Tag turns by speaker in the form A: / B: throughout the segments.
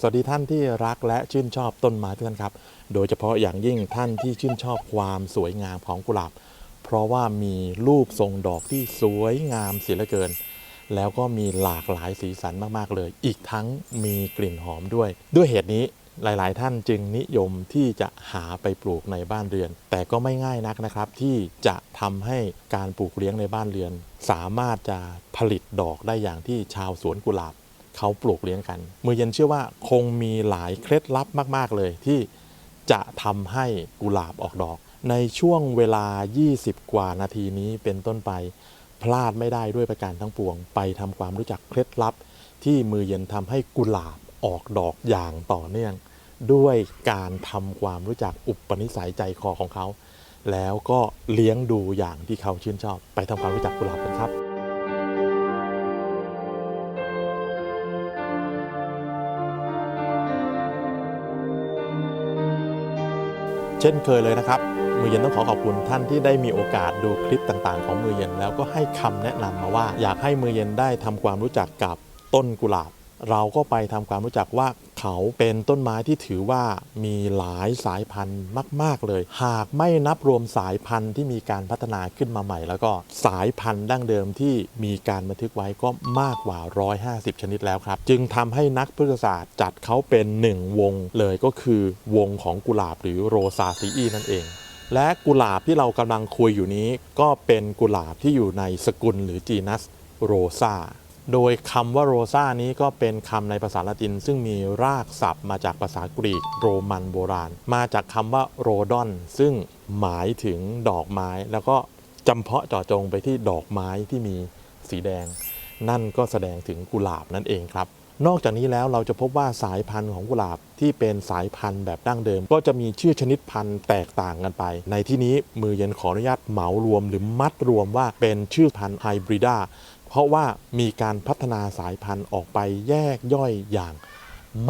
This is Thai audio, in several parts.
A: สวัสดีท่านที่รักและชื่นชอบต้นไม้ทุกท่านครับ โดยเฉพาะอย่างยิ่งท่านที่ชื่นชอบความสวยงามของกุหลาบ เพราะว่ามีรูปทรงดอกที่สวยงามเสียเหลือเกิน แล้วก็มีหลากหลายสีสันมากๆเลย อีกทั้งมีกลิ่นหอมด้วย ด้วยเหตุนี้หลาย ๆ ท่านจึงนิยมที่จะหาไปปลูกในบ้านเรือน แต่ก็ไม่ง่ายนักนะครับ ที่จะทำให้การปลูกเลี้ยงในบ้านเรือน สามารถจะผลิตดอกได้อย่างที่ชาวสวนกุหลาบ เขาปลูกเลี้ยงกัน มือเย็นเชื่อว่าคงมีหลายเคล็ดลับมาก ๆ เลยที่จะทำให้กุหลาบออกดอก ในช่วงเวลา 20 กว่านาทีนี้เป็นต้นไป พลาดไม่ได้ด้วยประการทั้งปวง ไปทำความรู้จักเคล็ดลับ ที่มือเย็นทำให้กุหลาบออกดอกอย่างต่อเนื่อง ด้วยการทำความรู้จักอุปนิสัยใจคอของเขา แล้วก็เลี้ยงดูอย่างที่เขาชื่นชอบ ไปทำความรู้จักกุหลาบกันครับ เช่นเคยเลยนะครับ มือเย็นต้องขอขอบคุณท่านที่ได้มีโอกาสดูคลิปต่างๆ ของมือเย็นแล้วก็ให้คำแนะนำมาว่า อยากให้มือเย็นได้ทำความรู้จักกับต้นกุหลาบ เราก็ไปทำความรู้จักว่าเขาเป็นต้นไม้ที่ถือว่ามีหลายสายพันธุ์มาก ๆ เลย หากไม่นับรวมสายพันธุ์ที่มีการพัฒนาขึ้นมาใหม่ แล้วก็สายพันธุ์ดั้งเดิมที่มีการบันทึกไว้ก็มากกว่า 150 ชนิดแล้วครับ จึงทำให้นักพฤกษศาสตร์จัดเขาเป็นหนึ่งวงเลยก็คือวงของกุหลาบหรือโรซาซีอีนั่นเองและกุหลาบที่เรากำลังคุยอยู่นี้ ก็เป็นกุหลาบที่อยู่ในสกุลหรือจีนัสโรซา โดยคำว่าโรซานี้ก็เป็นคำในภาษาละติน ซึ่งมีรากศัพท์มาจากภาษากรีกโรมันโบราณ มาจากคำว่าโรดอน ซึ่งหมายถึงดอกไม้ แล้วก็จำเพาะเจาะจงไปที่ดอกไม้ที่มีสีแดง นั่นก็แสดงถึงกุหลาบนั่นเองครับ นอกจากนี้แล้วเราจะพบว่าสายพันธุ์ของกุหลาบที่เป็นสายพันธุ์แบบดั้งเดิม ก็จะมีชื่อชนิดพันธุ์แตกต่างกันไป ในที่นี้มือเย็นขออนุญาตเหมารวมหรือมัดรวมว่าเป็นชื่อพันธุ์ไฮบริดา เพราะว่ามีการพัฒนาสายพันธุ์ออกไปแยกย่อยอย่าง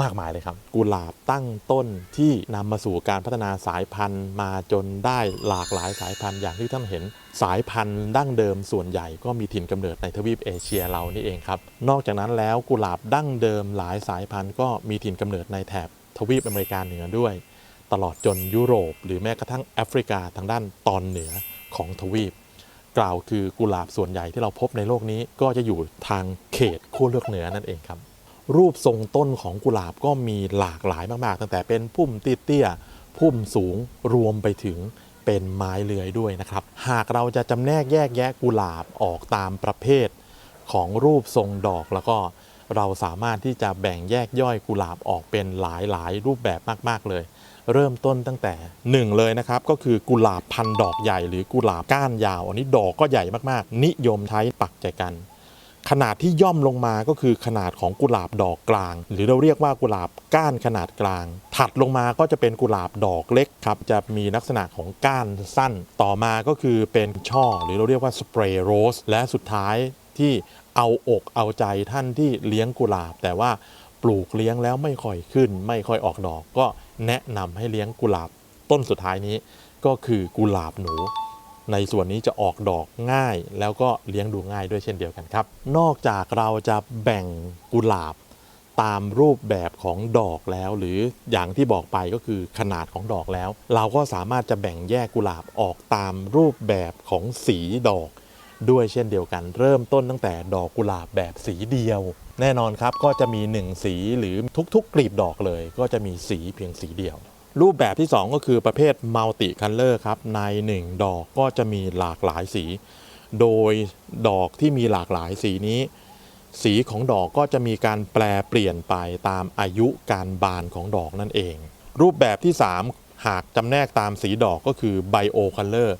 A: มากมายเลยครับ กุหลาบตั้งต้นที่นำมาสู่การพัฒนาสายพันธุ์มาจนได้หลากหลายสายพันธุ์อย่างที่ท่านเห็น สายพันธุ์ดั้งเดิมส่วนใหญ่ก็มีถิ่นกำเนิดในทวีปเอเชียเรานี่เองครับ นอกจากนั้นแล้วกุหลาบดั้งเดิมหลายสายพันธุ์ก็มีถิ่นกำเนิดในแถบทวีปอเมริกาเหนือด้วย ตลอดจนยุโรป หรือแม้กระทั่งแอฟริกาทางด้านตอนเหนือของทวีป กล่าวคือกุหลาบส่วนใหญ่ที่เราพบในโลกนี้ก็จะอยู่ทางเขตขั้วโลกเหนือนั่นเองครับ รูปทรงต้นของกุหลาบก็มีหลากหลายมาก ๆ ตั้งแต่เป็นพุ่มเตี้ยๆพุ่มสูงรวมไปถึงเป็นไม้เลื้อยด้วยนะครับ หากเราจะจำแนกแยกแยะกุหลาบออกตามประเภท ของรูปทรงดอกแล้วก็เราสามารถที่จะแบ่งแยกย่อยกุหลาบออกเป็นหลายๆ รูปแบบมาก ๆ เลย เริ่มต้นตั้งแต่หนึ่งเลยนะครับ ก็คือกุหลาบพันดอกใหญ่หรือกุหลาบก้านยาว อันนี้ดอกก็ใหญ่มากๆ นิยมใช้ปักใจกัน ขนาดที่ย่อมลงมาก็คือขนาดของกุหลาบดอกกลาง หรือเราเรียกว่ากุหลาบก้านขนาดกลาง ถัดลงมาก็จะเป็นกุหลาบดอกเล็กครับจะมีลักษณะของก้านสั้น ต่อมาก็คือเป็นช่อ หรือเราเรียกว่าสเปรย์โรสและสุดท้ายที่เอาอกเอาใจท่านที่เลี้ยงกุหลาบ แต่ว่าปลูกเลี้ยงแล้วไม่ค่อยขึ้น ไม่ค่อยออกดอกก็ แนะนำให้เลี้ยงกุหลาบต้นสุดท้ายนี้ก็คือกุหลาบหนู ในส่วนนี้จะออกดอกง่าย แล้วก็เลี้ยงดูง่ายด้วยเช่นเดียวกันครับ นอกจากเราจะแบ่งกุหลาบตามรูปแบบของดอกแล้วหรืออย่างที่บอกไปก็คือขนาดของดอกแล้ว เราก็สามารถจะแบ่งแยกกุหลาบออกตามรูปแบบของสีดอก ด้วยเช่นเดียวกัน เริ่มต้นตั้งแต่ดอกกุหลาบแบบสีเดียว แน่นอนครับก็จะมี 1 สีหรือทุกๆกลีบดอกเลย ก็จะมีสีเพียงสีเดียว รูปแบบที่ 2 ก็คือประเภทมัลติคัลเลอร์ครับใน 1 ดอกก็จะมีหลากหลายสี โดยดอกที่มีหลากหลายสีนี้ สีของดอกก็จะมีการแปลเปลี่ยนไปตามอายุการบานของดอกนั่นเอง รูปแบบที่ 3 หากจำแนกตามสีดอกก็คือไบโอคัลเลอร์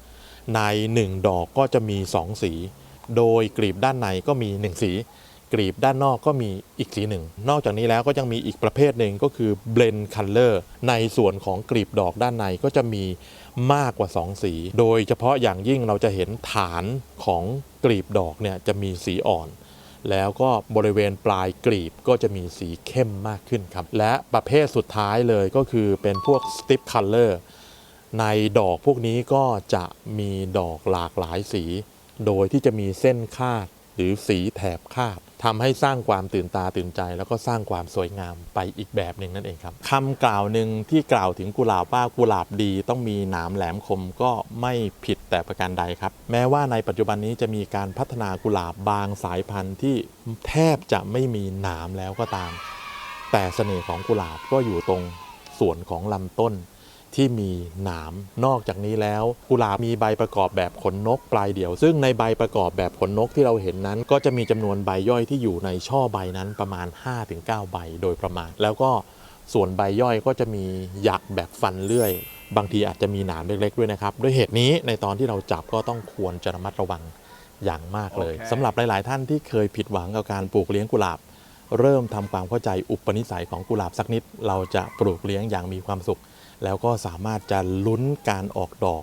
A: ใน 1 ดอกก็จะมี 2 สี โดยกลีบด้านในก็มี 1 สี กลีบด้านนอกก็มีอีกสีหนึ่ง นอกจากนี้แล้วก็ยังมีอีกประเภทหนึ่งก็คือ blend color ในส่วนของกลีบดอกด้านในก็จะมีมากกว่า 2 สี โดยเฉพาะอย่างยิ่งเราจะเห็นฐานของกลีบดอกเนี่ยจะมีสีอ่อน แล้วก็บริเวณปลายกลีบก็จะมีสีเข้มมากขึ้นครับ และประเภทสุดท้ายเลยก็คือเป็นพวก strip color ในดอกพวกนี้ก็จะมีดอกหลากหลายสี โดยที่จะมีเส้นคาดหรือสีแถบคาด ทำให้สร้างความตื่นตาตื่นใจ แล้วก็สร้างความสวยงามไปอีกแบบหนึ่งนั่นเองครับคำกล่าวหนึ่งที่กล่าวถึงกุหลาบว่ากุหลาบดีต้องมีหนามแหลมคมก็ไม่ผิดแต่ประการใดครับ แม้ว่าในปัจจุบันนี้จะมีการพัฒนากุหลาบบางสายพันธุ์ที่แทบจะไม่มีหนามแล้วก็ตาม แต่เสน่ห์ของกุหลาบก็อยู่ตรงส่วนของลำต้น ที่มีหนาม นอกจากนี้แล้ว กุหลาบมีใบประกอบแบบขนนกปลายเดี่ยว ซึ่งในใบประกอบแบบขนนกที่เราเห็นนั้น ก็จะมีจำนวนใบย่อยที่อยู่ในช่อใบนั้นประมาณ 5-9 ใบโดยประมาณ แล้วก็ส่วนใบย่อยก็จะมีหยักแบบฟันเลื่อย บางทีอาจจะมีหนามเล็กๆด้วยนะครับ ด้วยเหตุนี้ในตอนที่เราจับก็ต้องควรจะระมัดระวังอย่างมากเลย
B: โอเค
A: สำหรับหลาย ๆ ท่านที่เคยผิดหวังกับการปลูกเลี้ยงกุหลาบ เริ่มทำความเข้าใจอุปนิสัยของกุหลาบสักนิด เราจะปลูกเลี้ยงอย่างมีความสุข แล้วก็สามารถจะลุ้นการออกดอก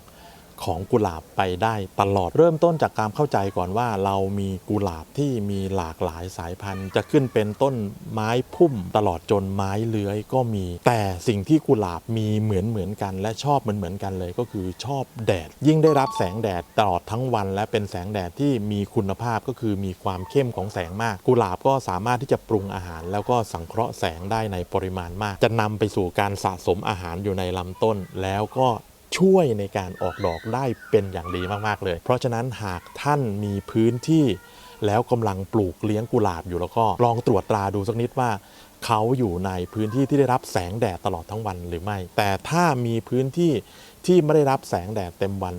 A: ของกุหลาบไปได้ตลอดเริ่มต้นจากการเข้าใจก่อนว่าเรามีกุหลาบที่มีหลากหลายสายพันธุ์ จะขึ้นเป็นต้นไม้พุ่มตลอดจนไม้เลื้อยก็มี แต่สิ่งที่กุหลาบมีเหมือนเหมือนๆกัน และชอบเหมือนเหมือนๆกันเลยก็คือชอบแดด ยิ่งได้รับแสงแดดตลอดทั้งวัน และเป็นแสงแดดที่มีคุณภาพก็คือมีความเข้มของแสงมาก กุหลาบก็สามารถที่จะปรุงอาหาร แล้วก็สังเคราะห์แสงได้ในปริมาณมาก จะนำไปสู่การสะสมอาหารอยู่ในลำต้น แล้วก็ ช่วยในการออกดอกได้เป็นอย่างดีมากๆเลย เพราะฉะนั้นหากท่านมีพื้นที่ แล้วกำลังปลูกเลี้ยงกุหลาบอยู่แล้วก็ลองตรวจตราดูสักนิดว่าเขาอยู่ในพื้นที่ที่ได้รับแสงแดดตลอดทั้งวันหรือไม่ แต่ถ้ามีพื้นที่ที่ไม่ได้รับแสงแดดเต็มวัน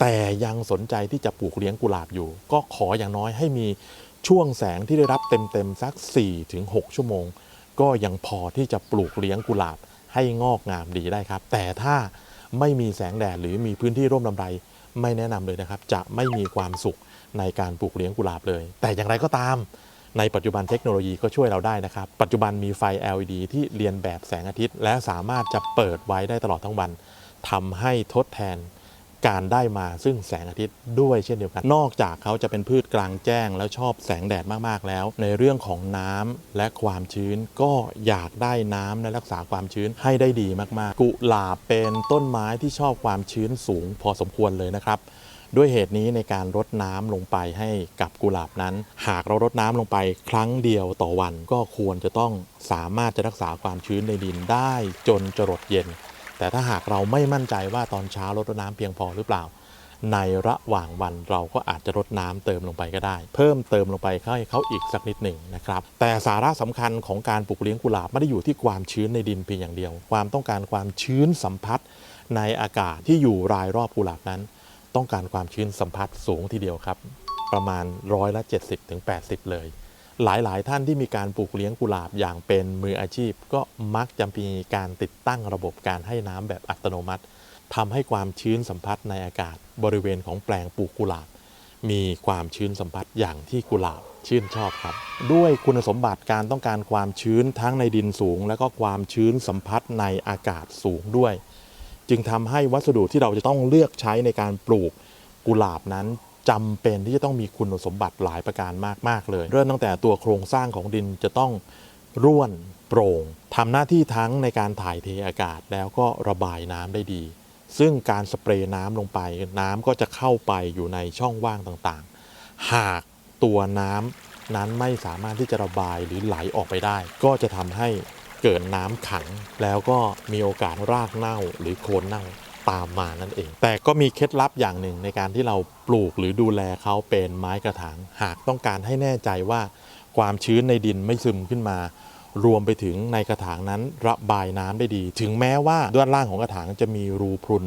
A: แต่ยังสนใจที่จะปลูกเลี้ยงกุหลาบอยู่ ก็ขออย่างน้อยให้มีช่วงแสงที่ได้รับเต็มๆสัก 4-6 ชั่วโมง ก็ยังพอที่จะปลูกเลี้ยงกุหลาบให้งอกงามดีได้ครับ แต่ถ้า ไม่มีแสงแดดหรือมีพื้นที่ร่มลำไร ไม่แนะนำเลยนะครับ จะไม่มีความสุขในการปลูกเลี้ยงกุหลาบเลย แต่อย่างไรก็ตาม ในปัจจุบันเทคโนโลยีก็ช่วยเราได้นะครับ ปัจจุบันมีไฟ LED ที่เรียนแบบแสงอาทิตย์ และสามารถจะเปิดไว้ได้ตลอดทั้งวันทำให้ทดแทน การได้มาซึ่งแสงอาทิตย์ด้วยเช่นเดียวกัน นอกจากเขาจะเป็นพืชกลางแจ้ง แล้วชอบแสงแดดมากๆแล้ว ในเรื่องของน้ำและความชื้นก็อยากได้น้ำและรักษาความชื้นให้ได้ดีมากๆ กุหลาบเป็นต้นไม้ที่ชอบความชื้นสูงพอสมควรเลยนะครับด้วยเหตุนี้ในการรดน้ำลงไปให้กับกุหลาบนั้น หากเรารดน้ำลงไปครั้งเดียวต่อวัน ก็ควรจะต้องสามารถจะรักษาความชื้นในดินได้จนจรดเย็น แต่ถ้าหากเราไม่มั่นใจว่าตอนเช้ารดน้ำเพียงพอหรือเปล่า ในระหว่างวันเราก็อาจจะรดน้ำเติมลงไปก็ได้ เพิ่มเติมลงไปให้เขาอีกสักนิดหนึ่งนะครับ แต่สาระสำคัญของการปลูกเลี้ยงกุหลาบไม่ได้อยู่ที่ความชื้นในดินเพียงอย่างเดียว ความต้องการความชื้นสัมผัสในอากาศที่อยู่รายรอบกุหลาบนั้น ต้องการความชื้นสัมผัสสูงทีเดียวครับ ประมาณร้อยละ70ถึง80 เลย หลายๆ ท่านที่มีการปลูกเลี้ยงกุหลาบอย่างเป็นมืออาชีพ ก็มักจะมีการติดตั้งระบบการให้น้ำแบบอัตโนมัติทำให้ความชื้นสัมผัสในอากาศ บริเวณของแปลงปลูกกุหลาบ มีความชื้นสัมผัสอย่างที่กุหลาบชื่นชอบครับ ด้วยคุณสมบัติการต้องการความชื้นทั้งในดินสูง และก็ความชื้นสัมผัสในอากาศสูงด้วย จึงทำให้วัสดุที่เราจะต้องเลือกใช้ในการปลูกกุหลาบนั้น จำเป็นที่จะต้องมีคุณสมบัติหลายประการมาก ๆ เลย เริ่มตั้งแต่ตัวโครงสร้างของดินจะต้องร่วนโปร่งทำหน้าที่ทั้งในการถ่ายเทอากาศแล้วก็ระบายน้ำได้ดี ซึ่งการสเปรย์น้ำลงไป น้ำก็จะเข้าไปอยู่ในช่องว่างต่างๆ หากตัวน้ำนั้นไม่สามารถที่จะระบายหรือไหลออกไปได้ ก็จะทำให้เกิดน้ำขัง แล้วก็มีโอกาสรากเน่าหรือโคนเน่า ตามมานั่นเอง แต่ก็มีเคล็ดลับอย่างหนึ่งในการที่เราปลูกหรือดูแลเขาเป็นไม้กระถาง หากต้องการให้แน่ใจว่าความชื้นในดินไม่ซึมขึ้นมา รวมไปถึงในกระถางนั้นระบายน้ำได้ดี ถึงแม้ว่าด้านล่างของกระถางจะมีรูพรุน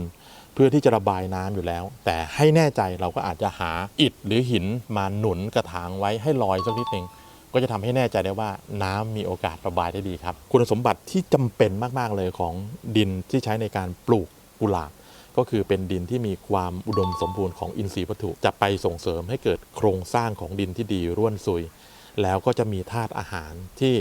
A: เพื่อที่จะระบายน้ำอยู่แล้ว แต่ให้แน่ใจเราก็อาจจะหาอิฐหรือหินมาหนุนกระถางไว้ให้ลอยสักนิดหนึ่งก็จะทำให้แน่ใจได้ว่าน้ำมีโอกาสระบายได้ดีครับ คุณสมบัติที่จำเป็นมาก ๆ เลยของดินที่ใช้ในการปลูก กุหลาบก็คือเป็นดินที่มีความอุดมสมบูรณ์ของอินทรีย์วัตถุ จะไปส่งเสริมให้เกิดโครงสร้างของดินที่ดีร่วนซุย แล้วก็จะมีธาตุอาหารที่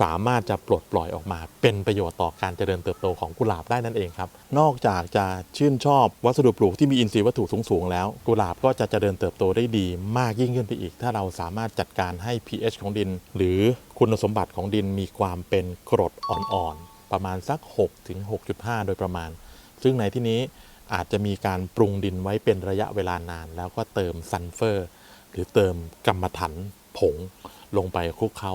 A: สามารถจะปลดปล่อยออกมา เป็นประโยชน์ต่อการเจริญเติบโตของกุหลาบได้นั่นเองครับ นอกจากจะชื่นชอบวัสดุปลูกที่มีอินทรีย์วัตถุสูงๆแล้ว กุหลาบก็จะเจริญเติบโตได้ดี มากยิ่งขึ้นไปอีก ถ้าเราสามารถจัดการให้ pH ของดิน หรือคุณสมบัติของดินมีความเป็นกรดอ่อนๆประมาณสัก 6-6.5 โดยประมาณ ซึ่งในที่นี้อาจจะมีการปรุงดินไว้เป็นระยะเวลานาน แล้วก็เติมซันเฟอร์ หรือเติมกรรมถันผงลงไปคลุกเขา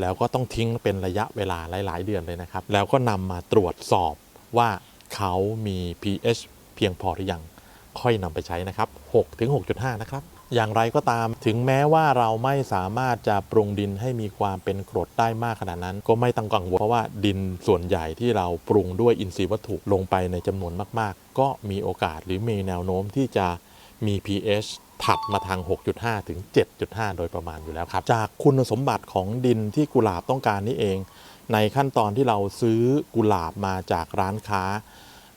A: แล้วก็ต้องทิ้งเป็นระยะเวลาหลาย ๆ เดือนเลยนะครับ แล้วก็นำมาตรวจสอบว่าเขามี pH เพียงพอหรือยัง ค่อยนำไปใช้นะครับ6ถึง6.5 นะครับ อย่างไรก็ตาม ถึงแม้ว่าเราไม่สามารถจะปรุงดินให้มีความเป็นกรดได้มากขนาดนั้น ก็ไม่ต้องกังวลเพราะว่าดินส่วนใหญ่ที่เราปรุงด้วยอินทรีย์วัตถุลงไปในจำนวนมาก ๆ ก็มีโอกาสหรือมีแนวโน้มที่จะมี pH ถัดมาทาง 6.5 ถึง 7.5 โดยประมาณอยู่แล้วครับ จากคุณสมบัติของดินที่กุหลาบต้องการนี่เอง ในขั้นตอนที่เราซื้อกุหลาบมาจากร้านค้า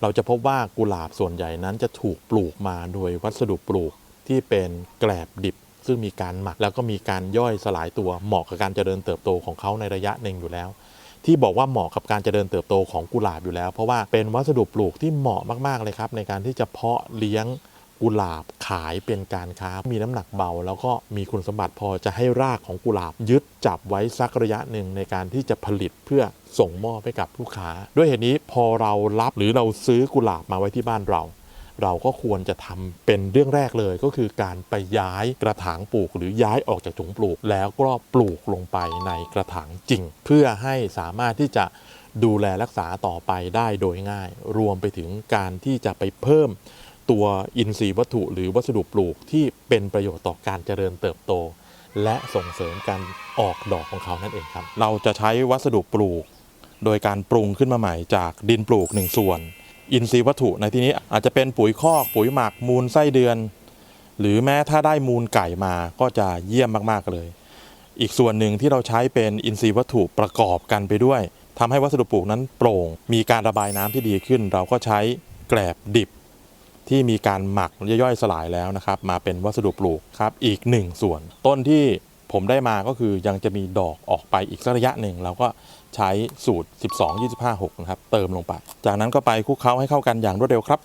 A: เราจะพบว่ากุหลาบส่วนใหญ่นั้นจะถูกปลูกมาโดยวัสดุปลูก ที่เป็นแกลบดิบซึ่งมีการหมักแล้วก็มีการย่อยสลายตัวเหมาะกับการเจริญเติบโตของเขาในระยะหนึ่งอยู่แล้ว ที่บอกว่าเหมาะกับการเจริญเติบโตของกุหลาบอยู่แล้ว เพราะว่าเป็นวัสดุปลูกที่เหมาะมากๆเลยครับ ในการที่จะเพาะเลี้ยงกุหลาบขายเป็นการค้ามีน้ำหนักเบา แล้วก็มีคุณสมบัติพอจะให้รากของกุหลาบยึดจับไว้สักระยะหนึ่งในการที่จะผลิตเพื่อส่งมอบให้กับลูกค้า ด้วยเหตุนี้พอเรารับหรือเราซื้อกุหลาบมาไว้ที่บ้านเรา เราก็ควรจะทำเป็นเรื่องแรกเลยก็คือการไปย้ายกระถางปลูก หรือย้ายออกจากถุงปลูก แล้วก็ปลูกลงไปในกระถางจริง เพื่อให้สามารถที่จะดูแลรักษาต่อไปได้โดยง่าย รวมไปถึงการที่จะไปเพิ่มตัวอินทรีย์วัตถุหรือวัสดุปลูกที่เป็นประโยชน์ต่อการเจริญเติบโต และส่งเสริมการออกดอกของเขานั่นเองครับ เราจะใช้วัสดุปลูก โดยการปรุงขึ้นมาใหม่จากดินปลูกหนึ่งส่วน อินทรีย์วัตถุในที่นี้อาจจะเป็นปุ๋ยคอกปุ๋ยหมักมูลไส้เดือน หรือแม้ถ้าได้มูลไก่มาก็จะเยี่ยมมากๆเลย อีกส่วนหนึ่งที่เราใช้เป็นอินทรีย์วัตถุประกอบกันไปด้วยทำให้วัสดุปลูกนั้นโปร่ง มีการระบายน้ำที่ดีขึ้น เราก็ใช้แกลบดิบที่มีการหมักย่อยสลายแล้วนะครับ มาเป็นวัสดุปลูกครับอีกหนึ่งส่วน ต้นที่ผมได้มาก็คือยังจะมีดอกออกไปอีกสักระยะหนึ่งเราก็ ใช้สูตร 12 25 6 นะครับ เติมลงไป จากนั้นก็ไปคลุกเคล้าให้เข้ากันอย่างรวดเร็วครับ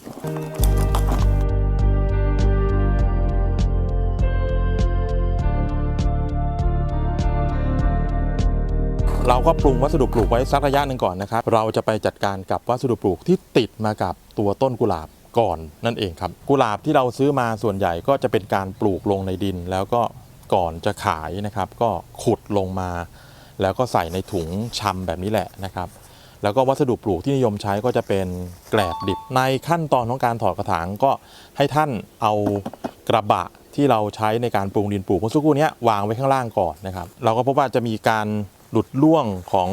A: เราก็ปรุงวัสดุปลูกไว้สักระยะหนึ่งก่อนนะครับ เราจะไปจัดการกับวัสดุปลูกที่ติดมากับตัวต้นกุหลาบก่อนนั่นเองครับ กุหลาบที่เราซื้อมาส่วนใหญ่ก็จะเป็นการปลูกลงในดิน แล้วก็ก่อนจะขายนะครับ ก็ขุดลงมา แล้วก็ใส่ในถุงชำแบบนี้แหละนะครับ แล้วก็วัสดุปลูกที่นิยมใช้ก็จะเป็นแกลบดิบ ในขั้นตอนของการถอดกระถางก็ให้ท่านเอากระบะที่เราใช้ในการปรุงดินปลูกเมื่อสักครู่นี้วางไว้ข้างล่างก่อนนะครับ เราก็พบว่าจะมีการหลุดล่วงของ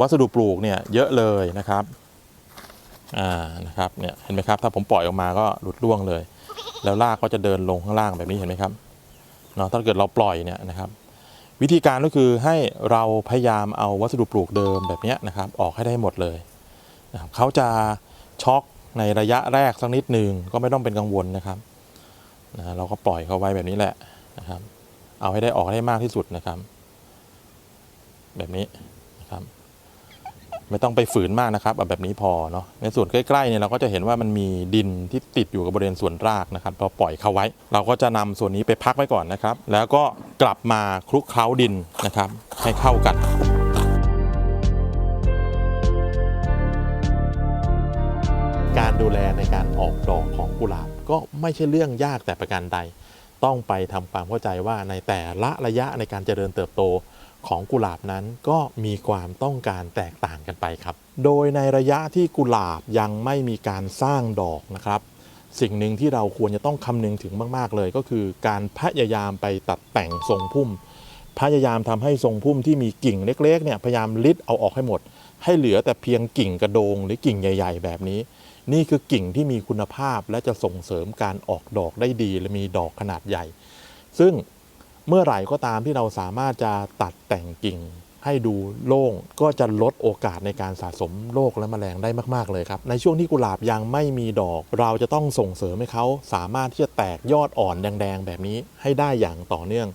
A: วัสดุปลูกเนี่ยเยอะเลยนะครับอ่านะครับเนี่ยเห็นไหมครับถ้าผมปล่อยออกมาก็หลุดล่วงเลย แล้วรากก็จะเดินลงข้างล่างแบบนี้เห็นไหมครับเนาะถ้าเกิดเราปล่อยเนี่ยนะครับ วิธีการก็คือให้เราพยายามเอาวัสดุปลูกเดิมแบบนี้นะครับออกให้ได้หมดเลยนะครับเขาจะช็อกในระยะแรกสักนิดหนึ่งก็ไม่ต้องเป็นกังวลนะครับนะเราก็ปล่อยเขาไว้แบบนี้แหละนะครับ เอาให้ได้ออกให้ได้มากที่สุดนะครับ แบบนี้นะครับ ไม่ต้องไปฝืนมากนะครับเอาแบบนี้พอเนาะในส่วนใกล้ๆเนี่ยเราก็จะเห็นว่ามันมีดินที่ติดอยู่กับบริเวณส่วนรากนะครับพอปล่อยเขาไว้ เราก็จะนำส่วนนี้ไปพักไว้ก่อนนะครับ แล้วก็กลับมาคลุกเคล้าดินนะครับ ให้เข้ากันการดูแลในการออกดอกของกุหลาบก็ไม่ใช่เรื่องยากแต่ประการใด ต้องไปทำความเข้าใจว่าในแต่ละระยะในการเจริญเติบโต ของกุหลาบนั้นก็มีความต้องการแตกต่างกันไปครับ โดยในระยะที่กุหลาบยังไม่มีการสร้างดอกนะครับ สิ่งหนึ่งที่เราควรจะต้องคำนึงถึงมาก ๆ เลยก็คือ การพยายามไปตัดแต่งทรงพุ่ม พยายามทำให้ทรงพุ่มที่มีกิ่งเล็ก ๆ เนี่ยพยายามลิดเอาออกให้หมด ให้เหลือแต่เพียงกิ่งกระโดง หรือกิ่งใหญ่ ๆ แบบนี้ นี่คือกิ่งที่มีคุณภาพและจะส่งเสริมการออกดอกได้ดีและมีดอกขนาดใหญ่ ซึ่ง เมื่อไหร่ก็ตามที่เราสามารถจะตัดแต่งกิ่งให้ดูโล่งก็จะลดโอกาสในการสะสมโรคและแมลงได้มาก ๆ เลยครับ ในช่วงที่กุหลาบยังไม่มีดอก เราจะต้องส่งเสริมให้เขาสามารถที่จะแตกยอดอ่อนแดง ๆ แบบนี้ให้ได้อย่างต่อเนื่อง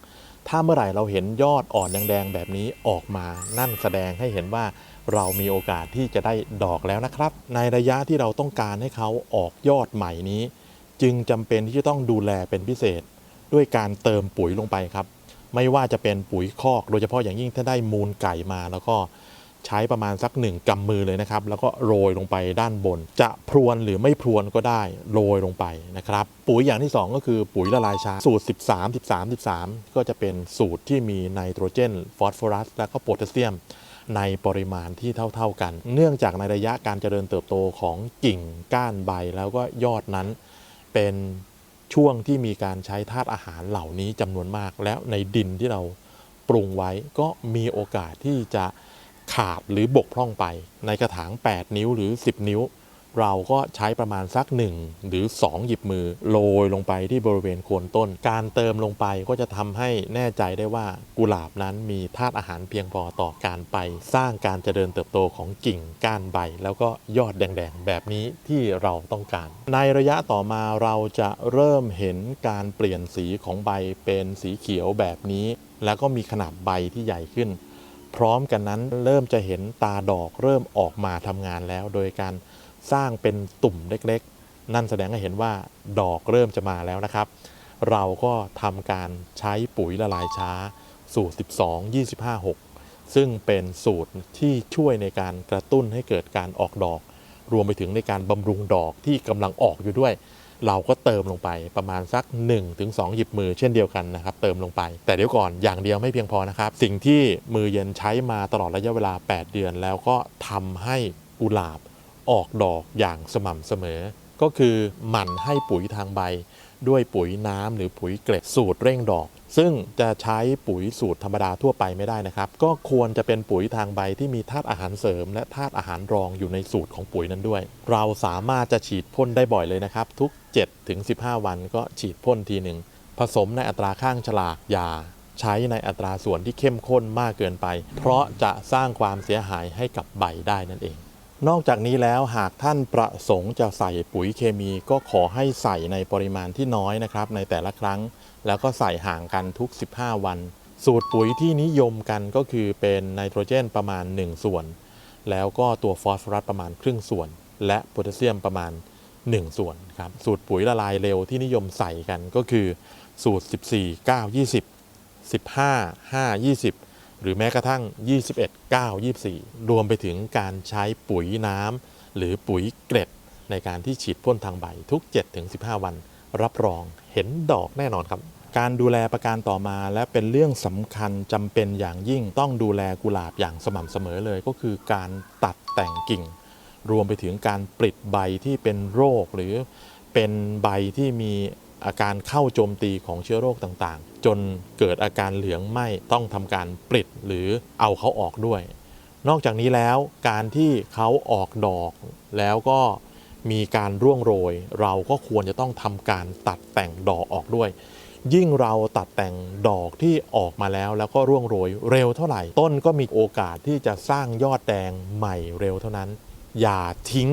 A: ถ้าเมื่อไหร่เราเห็นยอดอ่อนแดง ๆ แบบนี้ออกมานั่นแสดงให้เห็นว่าเรามีโอกาสที่จะได้ดอกแล้วนะครับ ในระยะที่เราต้องการให้เขาออกยอดใหม่นี้ จึงจำเป็นที่จะต้องดูแลเป็นพิเศษ ด้วยการเติมปุ๋ยลงไปครับ ไม่ว่าจะเป็นปุ๋ยคอก โดยเฉพาะอย่างยิ่งถ้าได้มูลไก่มา แล้วก็ใช้ประมาณสักหนึ่งกำมือเลยนะครับ แล้วก็โรยลงไปด้านบน จะพรวนหรือไม่พรวนก็ได้โรยลงไปนะครับ ปุ๋ยอย่างที่ 2 ก็คือปุ๋ยละลายช้าสูตร 13 13 13 ก็จะเป็นสูตรที่มีไนโตรเจน ฟอสฟอรัส และก็โพแทสเซียมในปริมาณที่เท่า ๆกัน เนื่องจากในระยะการเจริญเติบโตของกิ่งก้านใบแล้วก็ยอดนั้นเป็น ช่วงที่มีการใช้ธาตุอาหารเหล่านี้จำนวนมาก แล้วในดินที่เราปรุงไว้ก็มีโอกาสที่จะขาดหรือบกพร่องไปในกระถาง 8 นิ้วหรือ 10 นิ้ว เราก็ใช้ประมาณสัก 1 หรือ 2 หยิบมือโรยลงไปที่บริเวณโคนต้น การเติมลงไปก็จะทำให้แน่ใจได้ว่ากุหลาบนั้นมีธาตุอาหารเพียงพอต่อการไป สร้างการเจริญเติบโตของกิ่งก้านใบ แล้วก็ยอดแดงๆ แบบนี้ที่เราต้องการ ในระยะต่อมาเราจะเริ่มเห็นการเปลี่ยนสีของใบเป็นสีเขียวแบบนี้ แล้วก็มีขนาดใบที่ใหญ่ขึ้น พร้อมกันนั้นเริ่มจะเห็นตาดอกเริ่มออกมาทำงานแล้วโดยการ สร้างเป็นตุ่มเล็กๆ นั่นแสดงให้เห็นว่าดอกเริ่มจะมาแล้วนะครับ เราก็ทำการใช้ปุ๋ยละลายช้า สูตร 12 25 6 ซึ่งเป็นสูตรที่ช่วยในการกระตุ้นให้เกิดการออกดอก รวมไปถึงในการบำรุงดอกที่กำลังออกอยู่ด้วย เราก็เติมลงไปประมาณสัก 1-2 หยิบมือเช่นเดียวกันนะครับ เติมลงไป แต่เดี๋ยวก่อนอย่างเดียวไม่เพียงพอนะครับ สิ่งที่มือเย็นใช้มาตลอดระยะเวลา 8 เดือน แล้วก็ทำให้กุหลาบ ออกดอกอย่างสม่ำเสมอ ก็คือหมั่นให้ปุ๋ยทางใบ ด้วยปุ๋ยน้ำหรือปุ๋ยเกล็ดสูตรเร่งดอก ซึ่งจะใช้ปุ๋ยสูตรธรรมดาทั่วไปไม่ได้นะครับ ก็ควรจะเป็นปุ๋ยทางใบที่มีธาตุอาหารเสริม และธาตุอาหารรองอยู่ในสูตรของปุ๋ยนั้นด้วย เราสามารถจะฉีดพ่นได้บ่อยเลยนะครับ ทุก7ถึง15 วันก็ฉีดพ่นทีหนึ่งผสมในอัตราข้างฉลากยาใช้ในอัตราส่วนที่เข้มข้นมากเกินไป เพราะจะสร้างความเสียหายให้กับใบได้นั่นเอง นอกจากนี้แล้วหากท่านประสงค์จะใส่ปุ๋ยเคมี ก็ขอให้ใส่ในปริมาณที่น้อยนะครับ ในแต่ละครั้ง แล้วก็ใส่ห่างกันทุก 15 วัน สูตรปุ๋ยที่นิยมกันก็คือเป็นไนโตรเจนประมาณ 1 ส่วน แล้วก็ตัวฟอสฟอรัสประมาณครึ่งส่วน และโพแทสเซียมประมาณ 1 ส่วนครับสูตรปุ๋ยละลายเร็วที่นิยมใส่กันก็คือสูตร 14 9 20 15 5 20 หรือแม้กระทั่ง 21 9 24 รวมไปถึงการใช้ปุ๋ยน้ำหรือปุ๋ยเกล็ด ในการที่ฉีดพ่นทางใบทุก 7-15 วัน รับรองเห็นดอกแน่นอนครับ การดูแลประการต่อมาและเป็นเรื่องสำคัญจำเป็นอย่างยิ่งต้องดูแลกุหลาบอย่างสม่ำเสมอเลยก็คือการตัดแต่งกิ่ง รวมไปถึงการปลิดใบที่เป็นโรคหรือเป็นใบที่มี อาการเข้าโจมตีของเชื้อโรคต่างๆ จนเกิดอาการเหลืองไหม้ต้องทำการปลิดหรือเอาเขาออกด้วย นอกจากนี้แล้วการที่เขาออกดอก แล้วก็มีการร่วงโรย เราก็ควรจะต้องทำการตัดแต่งดอกออกด้วย ยิ่งเราตัดแต่งดอกที่ออกมาแล้ว แล้วก็ร่วงโรยเร็วเท่าไหร่ ต้นก็มีโอกาสที่จะสร้างยอดแดงใหม่เร็วเท่านั้น อย่าทิ้ง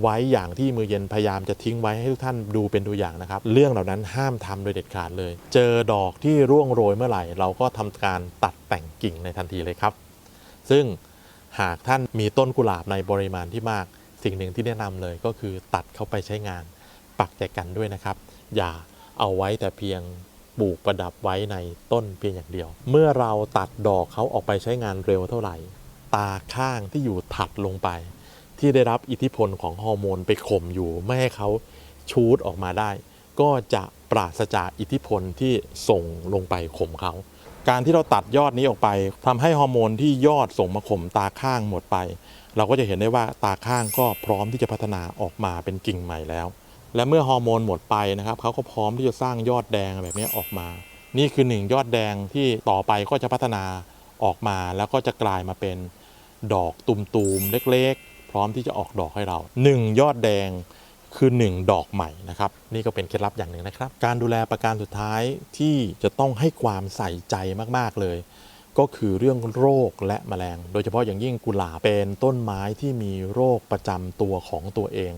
A: ไว้อย่างที่มือเย็นพยายามจะทิ้งไว้ให้ทุกท่านดูเป็นตัวอย่างนะครับ เรื่องเหล่านั้นห้ามทำโดยเด็ดขาดเลย เจอดอกที่ร่วงโรยเมื่อไหร่ เราก็ทำการตัดแต่งกิ่งในทันทีเลยครับ ซึ่งหากท่านมีต้นกุหลาบในปริมาณที่มาก สิ่งหนึ่งที่แนะนำเลยก็คือตัดเข้าไปใช้งาน ปักแจกันด้วยนะครับ อย่าเอาไว้แต่เพียงปลูกประดับไว้ในต้นเพียงอย่างเดียว เมื่อเราตัดดอกเขาออกไปใช้งานเร็วเท่าไหร่ ตาข้างที่อยู่ถัดลงไป ที่ได้รับอิทธิพลของฮอร์โมนไปข่มอยู่ ไม่ให้เขาชูดออกมาได้ ก็จะปราศจากอิทธิพลที่ส่งลงไปข่มเขา การที่เราตัดยอดนี้ออกไปทำให้ฮอร์โมนที่ยอดส่งมาข่มตาข้างหมดไป เราก็จะเห็นได้ว่าตาข้างก็พร้อมที่จะพัฒนาออกมาเป็นกิ่งใหม่แล้ว และเมื่อฮอร์โมนหมดไปนะครับเขาก็พร้อมที่จะสร้างยอดแดงแบบนี้ออกมา นี่คือหนึ่งยอดแดงที่ต่อไปก็จะพัฒนาออกมาแล้วก็จะกลายมาเป็นดอกตุ่มๆเล็กๆ พร้อมที่จะออกดอกให้เราหนึ่งยอดแดงคือ 1 ดอกใหม่นะครับ นี่ก็เป็นเคล็ดลับอย่างหนึ่งนะครับ การดูแลประการสุดท้ายที่จะต้องให้ความใส่ใจมาก ๆ เลย ก็คือเรื่องโรคและแมลง โดยเฉพาะอย่างยิ่งกุหลาบเป็นต้นไม้ที่มีโรคประจำตัวของตัวเอง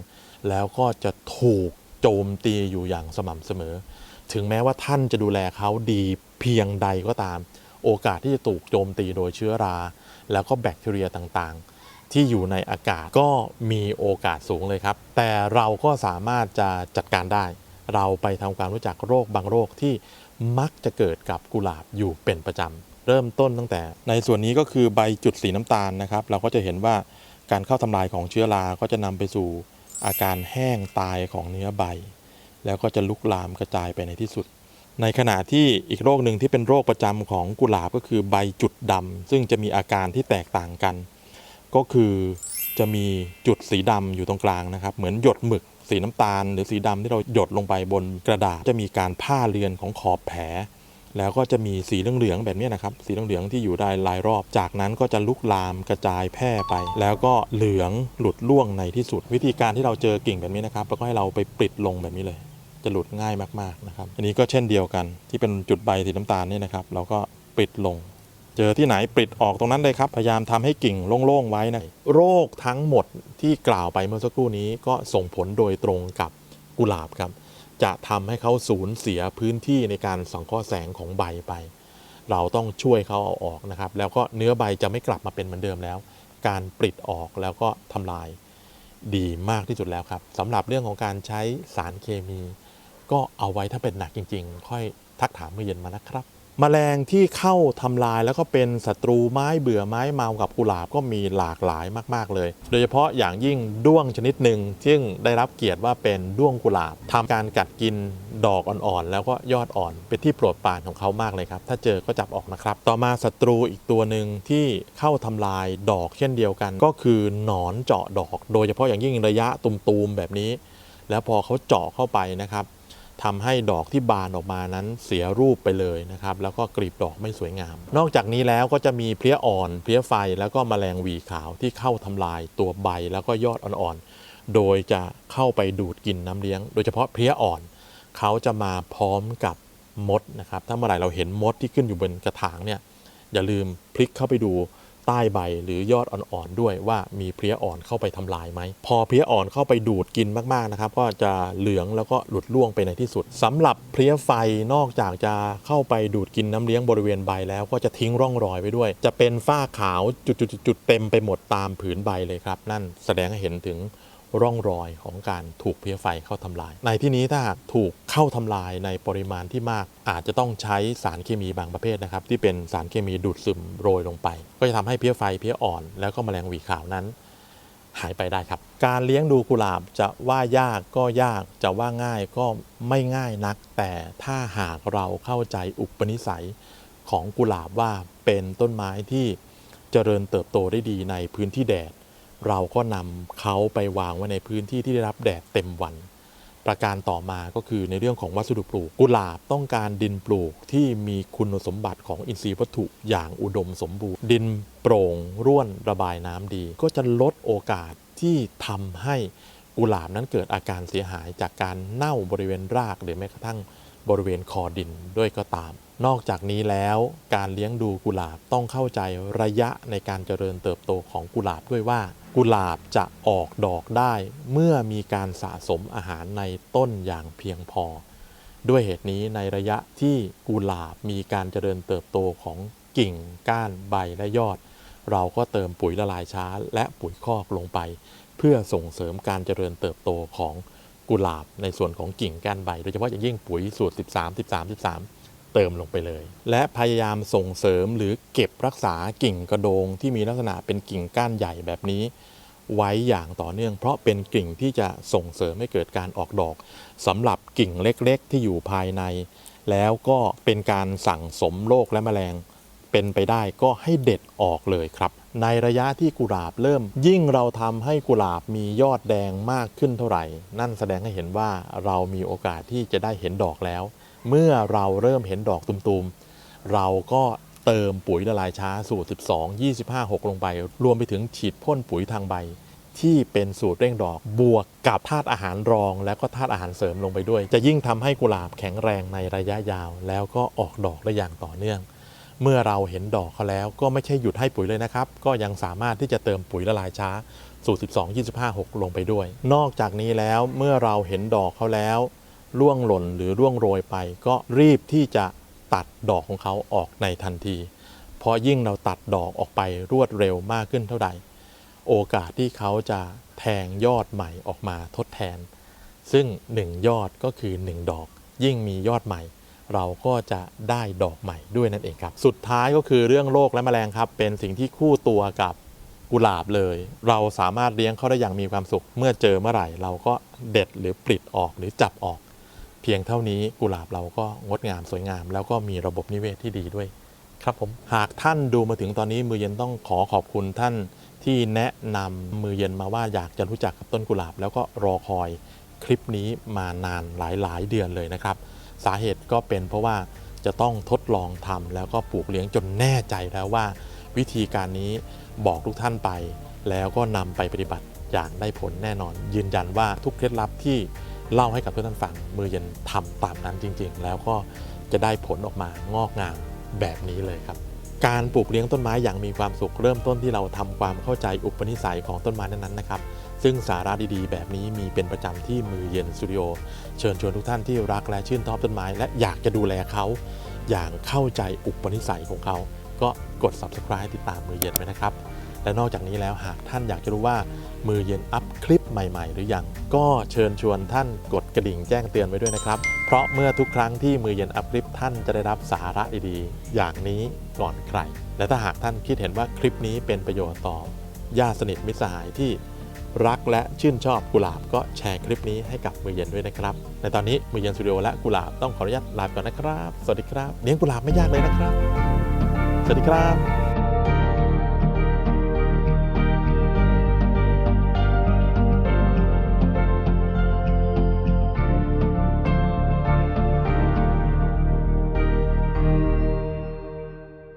A: แล้วก็จะถูกโจมตีอยู่อย่างสม่ำเสมอ ถึงแม้ว่าท่านจะดูแลเขาดีเพียงใดก็ตาม โอกาสที่จะถูกโจมตีโดยเชื้อรา แล้วก็แบคทีเรียต่างๆ ที่อยู่ในอากาศก็มีโอกาสสูงเลยครับ แต่เราก็สามารถจะจัดการได้ เราไปทำความรู้จักโรคบางโรคที่มักจะเกิดกับกุหลาบอยู่เป็นประจำเริ่มต้นตั้งแต่ ในส่วนนี้ก็คือใบจุดสีน้ำตาลนะครับ เราก็จะเห็นว่าการเข้าทำลายของเชื้อรา ก็จะนำไปสู่อาการแห้งตายของเนื้อใบ แล้วก็จะลุกลามกระจายไปในที่สุด ในขณะที่อีกโรคหนึ่งที่เป็นโรคประจำของกุหลาบก็คือใบจุดดำซึ่งจะมีอาการที่แตกต่างกัน ก็คือจะมีจุดสีดำอยู่ตรงกลางนะครับ เหมือนหยดหมึกสีน้ำตาล หรือสีดำที่เราหยดลงไปบนกระดาษ จะมีการผ้าเลือนของขอบแผล แล้วก็จะมีสีเหลืองๆแบบนี้นะครับ สีเหลืองๆที่อยู่ได้รายรอบ จากนั้นก็จะลุกลามกระจายแพร่ไป แล้วก็เหลืองหลุดล่วงในที่สุด วิธีการที่เราเจอกิ่งแบบนี้นะครับแล้วก็ให้เราไปปิดลงแบบนี้เลย จะหลุดง่ายมากๆนะครับ อันนี้ก็เช่นเดียวกันที่เป็นจุดใบสีน้ำตาลนี่นะครับ เราก็ปิดลง เจอที่ไหนปิดออกตรงนั้นเลยครับ พยายามทำให้กิ่งโล่งๆไว้นะโรคทั้งหมดที่กล่าวไปเมื่อสักครู่นี้ก็ส่งผลโดยตรงกับกุหลาบครับ จะทำให้เขาสูญเสียพื้นที่ในการสังเคราะห์แสงของใบไป เราต้องช่วยเขาเอาออกนะครับ แล้วก็เนื้อใบจะไม่กลับมาเป็นเหมือนเดิมแล้ว การปลิดออกแล้วก็ทำลายดีมากที่สุดแล้วครับสำหรับเรื่องของการใช้สารเคมี ก็เอาไว้ถ้าเป็นหนักจริง ๆ ค่อยทักถามเมื่อเย็นมานะครับ แมลงที่เข้าทำลายแล้วก็เป็นศัตรูไม้เบื่อไม้เมากับกุหลาบก็มีหลากหลายมากๆเลย โดยเฉพาะอย่างยิ่งด้วงชนิดหนึ่งซึ่งได้รับเกียรติว่าเป็นด้วงกุหลาบทำการกัดกินดอกอ่อนๆ แล้วก็ยอดอ่อน เป็นที่โปรดปรานของเขามากเลยครับ ถ้าเจอก็จับออกนะครับ ต่อมาศัตรูอีกตัวหนึ่งที่เข้าทำลายดอกเช่นเดียวกัน ก็คือหนอนเจาะดอก โดยเฉพาะอย่างยิ่งระยะตุ่มๆแบบนี้ แล้วพอเขาเจาะเข้าไปนะครับ ทำให้ดอกที่บานออกมานั้นเสียรูปไปเลยนะครับ แล้วก็กลีบดอกไม่สวยงาม นอกจากนี้แล้วก็จะมีเพลี้ยอ่อน เพลี้ยไฟแล้วก็แมลงวีขาวที่เข้าทำลายตัวใบแล้วก็ยอดอ่อนๆ โดยจะเข้าไปดูดกินน้ำเลี้ยง โดยเฉพาะเพลี้ยอ่อน เขาจะมาพร้อมกับมดนะครับ ถ้าเมื่อไหร่เราเห็นมดที่ขึ้นอยู่บนกระถางเนี่ยอย่าลืมพลิกเข้าไปดู ใต้ใบหรือยอดอ่อนๆด้วยว่ามีเพลี้ยอ่อนเข้าไปทำลายไหม พอเพลี้ยอ่อนเข้าไปดูดกินมากๆนะครับ ก็จะเหลืองแล้วก็หลุดล่วงไปในที่สุดสำหรับเพลี้ยไฟนอกจากจะเข้าไปดูดกินน้ำเลี้ยงบริเวณใบแล้วก็จะทิ้งร่องรอยไว้ด้วย จะเป็นฝ้าขาวจุดๆๆๆเต็มไปหมดตามผืนใบเลยครับ นั่นแสดงให้เห็นถึง ร่องรอยของการถูกเพลี้ยไฟเข้าทำลาย ในที่นี้ถ้าหากถูกเข้าทำลายในปริมาณที่มาก อาจจะต้องใช้สารเคมีบางประเภทนะครับ ที่เป็นสารเคมีดูดซึมโรยลงไป ก็จะทำให้เพลี้ยไฟเพลี้ยอ่อน แล้วก็แมลงหวีขาวนั้น หายไปได้ครับ การเลี้ยงดูกุหลาบจะว่ายากก็ยากจะว่าง่ายก็ไม่ง่ายนัก แต่ถ้าหากเราเข้าใจอุปนิสัยของกุหลาบว่าเป็นต้นไม้ที่เจริญเติบโตได้ดีในพื้นที่แดด เราก็นำเขาไปวางไว้ในพื้นที่ที่ได้รับแดดเต็มวัน ประการต่อมาก็คือในเรื่องของวัสดุปลูก กุหลาบต้องการดินปลูกที่มีคุณสมบัติของอินทรีย์วัตถุอย่างอุดมสมบูรณ์ ดินโปร่งร่วนระบายน้ำดี ก็จะลดโอกาสที่ทำให้กุหลาบนั้นเกิดอาการเสียหายจากการเน่าบริเวณรากหรือแม้กระทั่งบริเวณคอดินด้วยก็ตาม นอกจากนี้แล้วการเลี้ยงดูกุหลาบต้องเข้าใจระยะในการเจริญเติบโตของกุหลาบด้วยว่า กุหลาบจะออกดอกได้เมื่อมีการสะสมอาหารในต้นอย่างเพียงพอ ด้วยเหตุนี้ในระยะที่กุหลาบมีการเจริญเติบโตของกิ่งก้านใบและยอด เราก็เติมปุ๋ยละลายช้า และปุ๋ยคอกลงไป เพื่อส่งเสริมการเจริญเติบโตของกุหลาบในส่วนของกิ่งก้านใบ โดยเฉพาะอย่างยิ่งปุ๋ยสูตร 13 13 13 เติมลงไปเลย และพยายามส่งเสริมหรือเก็บรักษากิ่งกระโดงที่มีลักษณะเป็นกิ่งก้านใหญ่แบบนี้ ไว้อย่างต่อเนื่อง เพราะเป็นกิ่งที่จะส่งเสริมให้เกิดการออกดอกสำหรับกิ่งเล็กๆ ที่อยู่ภายใน แล้วก็เป็นการสั่งสมโรคและแมลง เป็นไปได้ก็ให้เด็ดออกเลยครับ ในระยะที่กุหลาบเริ่ม ยิ่งเราทำให้กุหลาบมียอดแดงมากขึ้นเท่าไหร่ นั่นแสดงให้เห็นว่าเรามีโอกาสที่จะได้เห็นดอกแล้ว เมื่อเราเริ่มเห็นดอกตุมๆ เราก็เติมปุ๋ยละลายช้าสูตร 12 25 6 ลงไป รวมไปถึงฉีดพ่นปุ๋ยทางใบ ที่เป็นสูตรเร่งดอก บวกกับธาตุอาหารรอง แล้วก็ธาตุอาหารเสริมลงไปด้วย จะยิ่งทำให้กุหลาบแข็งแรงในระยะยาว แล้วก็ออกดอกได้อย่างต่อเนื่อง เมื่อเราเห็นดอกเขาแล้วก็ไม่ใช่หยุดให้ปุ๋ยเลยนะครับ ก็ยังสามารถที่จะเติมปุ๋ยละลายช้าสูตร 12 25 6 ลงไปด้วย นอกจากนี้แล้วเมื่อเราเห็นดอกเขาแล้ว ร่วงหล่นหรือร่วงโรยไป ก็รีบที่จะตัดดอกของเขาออกในทันที เพราะยิ่งเราตัดดอกออกไปรวดเร็วมากขึ้นเท่าใด โอกาสที่เขาจะแทงยอดใหม่ออกมาทดแทน ซึ่ง 1 ยอดก็คือ 1 ดอก ยิ่งมียอดใหม่ เราก็จะได้ดอกใหม่ด้วยนั่นเองครับ สุดท้ายก็คือเรื่องโรคและแมลงครับ เป็นสิ่งที่คู่ตัวกับกุหลาบเลย เราสามารถเลี้ยงเขาได้อย่างมีความสุข เมื่อเจอเมื่อไหร่ เราก็เด็ดหรือปลิดออกหรือจับออก เพียงเท่านี้กุหลาบเราก็งดงามสวยงาม แล้วก็มีระบบนิเวศที่ดีด้วยครับผมหากท่านดูมาถึงตอนนี้มือเย็นต้องขอขอบคุณท่านที่แนะนำมือเย็นมาว่าอยากจะรู้จักกับต้นกุหลาบ แล้วก็รอคอยคลิปนี้มานานหลายๆ เดือนเลยนะครับ สาเหตุก็เป็นเพราะว่าจะต้องทดลองทำแล้วก็ปลูกเลี้ยงจนแน่ใจแล้วว่า วิธีการนี้บอกทุกท่านไป แล้วก็นำไปปฏิบัติอย่างได้ผลแน่นอน ยืนยันว่าทุกเคล็ดลับที่ เล่าให้กับทุกท่านฟังมือเย็นทำตามนั้นจริง ๆ แล้วก็จะได้ผลออกมางอกงามแบบนี้เลยครับ การปลูกเลี้ยงต้นไม้อย่างมีความสุขเริ่มต้นที่เราทำความเข้าใจอุปนิสัยของต้นไม้นั้นๆนะครับซึ่งสาระดีๆ แบบนี้มีเป็นประจำที่มือเย็นสตูดิโอเชิญชวนทุกท่านที่รักและชื่นชอบต้นไม้ และอยากจะดูแลเขาอย่างเข้าใจอุปนิสัยของเขา ก็กด subscribe ติดตามมือเย็นไว้นะครับ และนอกจากนี้แล้วหากท่านอยากจะรู้ว่ามือเย็นอัพคลิปใหม่ๆ หรือยัง ก็เชิญชวนท่านกดกระดิ่งแจ้งเตือนไว้ด้วยนะครับ เพราะเมื่อทุกครั้งที่มือเย็นอัพคลิปท่านจะได้รับสาระดีๆ อย่างนี้ก่อนใคร และถ้าหากท่านคิดเห็นว่าคลิปนี้เป็นประโยชน์ต่อญาติสนิทมิตรสหายที่รักและชื่นชอบกุหลาบก็แชร์คลิปนี้ให้กับมือเย็นด้วยนะครับ ในตอนนี้มือเย็นสตูดิโอและกุหลาบต้องขออนุญาตลาไปก่อนนะครับ สวัสดีครับเลี้ยงกุหลาบไม่ยากเลยนะครับ สวัสดีครับ